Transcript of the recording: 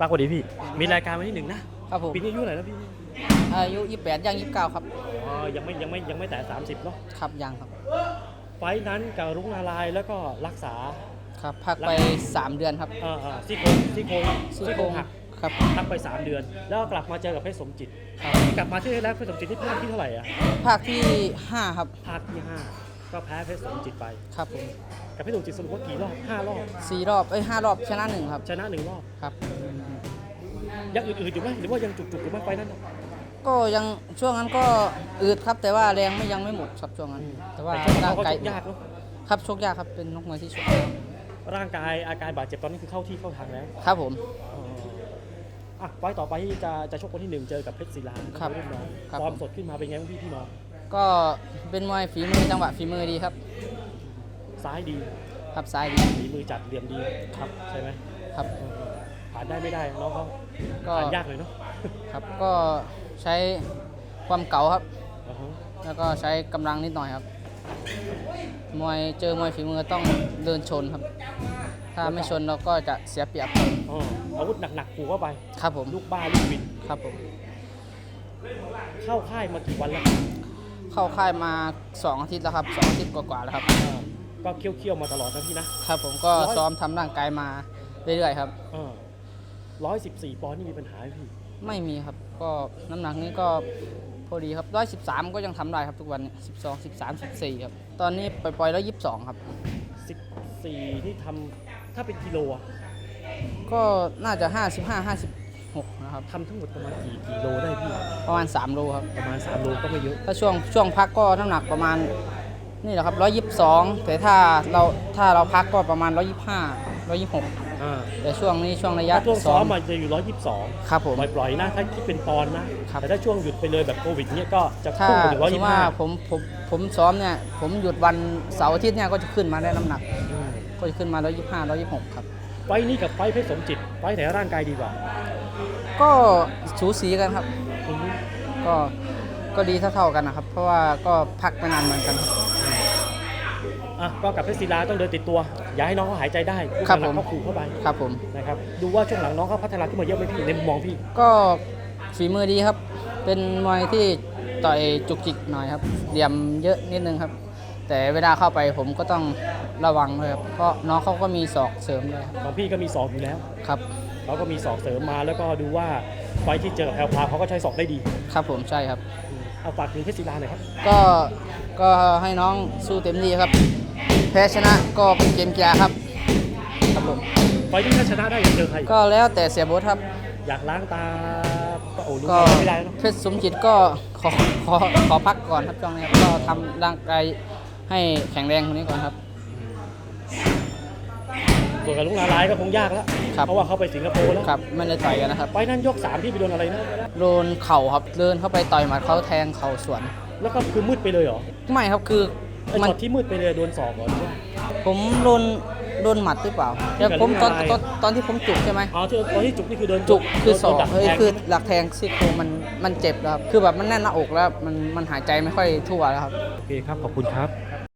ปรากฏดีพี่ มีรายการวันที่หนึ่งนะครับผมปีนี้อายุเท่าไหร่แล้วพี่อายุ28ย่าง29ครับอ๋อยังไม่ยังไม่ยังไม่แต่30เนาะครับยังครับ ไฟท์นั้นกับรุ้งนารายณ์แล้วก็รักษา ครับพักไป 3 เดือนครับเอ่อเอ่อซี่โครงซี่โครงซี่ซี่โคโครรงงหักครับพักไป 3 เดือน แล้วก็กลับมาเจอกับเพชรสมจิตครับกลับมาที่แรกเพชรสมจิตที่ภาคที่เท่าไหร่อะภาคที่ 5 ครับ ภาคที่ห้า ก็แพ้เพชรสมจิตไปครับผมกับเพชรสมจิตสรุปว่ากี่รอบห้ารอบ4รอบเอ้ย5รอบชนะ1ครับ ชนะหนึ่งรอบครับ ยังอื่นๆอยู่ไหมหรือว่ายังจุกๆอยู่บ้างไฟนั้นน่ะก็ยังช่วงนั้นก็อืดครับ แต่ว่าแรงไม่ยังไม่หมดครับช่วงนั้น แต่ว่าแต่ช่วงร่าเขางก็กายชกยากเนาะครับชกยากครับเป็นนกมวยที่ชกยากร่างกายอาการบาดเจ็บตอนนี้คือเข้าที่เข้าทางแล้วครับผมอ๋ออะไฟต์ต่อไปที่จะจะชกวันที่หนึ่งเจอกับเพชรศิลาครับรุ่นน้องครับฟอร์มสดขึ้นมาเป็นไงบ้างพี่พี่น้อง ก็เป็นมวยฝีมือจังหวะฝีมือดีครับ ซ้ายดีครับซ้ายดีฝีมือจัดเหลี่ยมดีครับใช่ไหมครับเออผ่านได้ไม่ได้น้องเขาก็ผ่านยากเลยเนาะครับก็ใช้ความเก่าครับอ่าฮะแล้วก็ใช้กำลังนิดหน่อยครับ มวยเจอมวยฝีมือต้องเดินชนครับ ถ้าไม่ชนเราก็จะเสียเปรียบอ๋ออาวุธหนักๆขู่เข้าไป ครับผมลูกบ้าลูกวิน ครับผมเข้าค่ายมากี่วันแล้ว เข้าค่ายมา2อาทิตย์แล้วครับสองอาทิตย์กว่าๆแล้วครับอ่าก็เคี่ยวๆมาตลอดนะพี่นะ ครับผมก็ซ้อมทำร่างกายมาเรื่อยๆครับ ร้อยสิบสี่ปอนด์นี่มีปัญหาไหมพี่ ไม่มีครับก็น้ำหนักนี้ก็พอดีครับร้อยสิบสามก็ยังทำได้ครับทุกวันนี้สิบสองสิบสามสิบสี่ครับตอนนี้ปล่อยๆแล้วยี่สิบสองครับ สิบสี่นี่ทำถ้าเป็นกิโลอะก็น่าจะห้าสิบห้าห้าสิบ หกนะครับทำทั้งหมดประมาณกี่กิโลได้พี่ ประมาณสามโลครับ ประมาณ 3 โลก็ไม่เยอะ ถ้าช่วงช่วงพักก็น้ำหนักประมาณนี่แหละครับร้อยยิบสองแต่ถ้าเราถ้าเราพักก็ประมาณร้อยยิบห้าร้อยยิบหกอ่าแต่ช่วงนี้ช่วงระยะถ้าช่วงซ้อมมันจะอยู่ครับผม122ปล่อยๆนะถ้าคิดเป็นปอนด์นะ ครับ แต่ถ้าช่วงหยุดไปเลยแบบโควิดเนี่ยก็จะถ้าพุ่งไปถึงสมมติว่า125ผมผมผมซ้อมเนี่ยผมหยุดวันเสาร์อาทิตย์เนี่ยก็จะขึ้นมาได้น้ำหนัก อืมก็จะขึ้นมาร้อยยิบห้าร้อยยิบหกครับ ไฟท์นี้กับไฟท์เพชรสมจิต ไฟท์ไหนร่างกายดีกว่า ก็สูสีกันครับอืมก็ก็ดีเท่าๆกันนะครับ เพราะว่าก็พักไปนานเหมือนกันครับ อะก็กับเพชรศิลาต้องเดินติดตัว อย่าให้น้องเขาหายใจได้ลูกครับหนักผม เขาขู่เข้าไปครับผม นะครับดูว่าช่วงหลังน้องเขาพัฒนาขึ้นมาเยอะไหมพี่ในมุมมองพี่ก็ฝีมือดีครับ เป็นมวยที่ต่อยจุกจิกหน่อยครับเหลี่ยมเยอะนิดนึงครับ แต่เวลาเข้าไปผมก็ต้องระวังด้วยครับ เพราะน้องเขาก็มีศอกเสริมด้วยครับของพี่ก็มีศอกอยู่แล้ว ครับ เขาก็มีศอกเสริมมาแล้วก็ดูว่าไฟท์ที่เจอกับแพลวพราวเขาก็ใช้ศอกได้ดีครับผมใช่ครับ อืมเอาฝากถึงเพชรศิลาหน่อยครับ ก็ก็ให้น้องสู้เต็มที่ครับ แพ้ชนะก็เป็นเกมกีฬาครับครับผมไฟท์ที่ถ้าชนะได้อยากเจอใคร ก็แล้วแต่เสียโบทครับ อยากล้างตาก็โอ้รู้ก็ไม่ได้แล้วเนอะเพชรสมจิตก็ขอขอขอพักก่อนครับช่วงนี้ครับก็ทำร่างกายให้แข็งแรงคนนี้ก่อนครับ ส่วนกับลุงนาลายณ์ก็คงยากแล้วครับ เพราะว่าเขาไปสิงคโปร์แล้วครับไม่ได้ต่อยกันนะครับไฟท์นั้นยกสามที่ไปโดนอะไรนะโดนเข่าครับเดินเข้าไปต่อยหมัดเขาแทงเข่าสวน แล้วก็คือมืดไปเลยเหรอไม่ครับคือไอ้มันช็อตที่มืดไปเลยโดนศอกเหรอหรือว่าผมโดนโดนหมัดหรือเปล่าแต่ผมตอนที่ตกัอบนตอนที่ผมจุกใช่ไหมอ๋อที่ตอนที่จุกนี่คือโดนจุกคือศอกโดนดัเฮ้ยแทงคือหลักแทงซี่โครงมันมันเจ็บแล้วครับคือแบบมันแน่นหน้าอกแล้วมันมันหายใจไม่ค่อยทั่วแล้วครับ โอเคครับ ขอบคุณครับ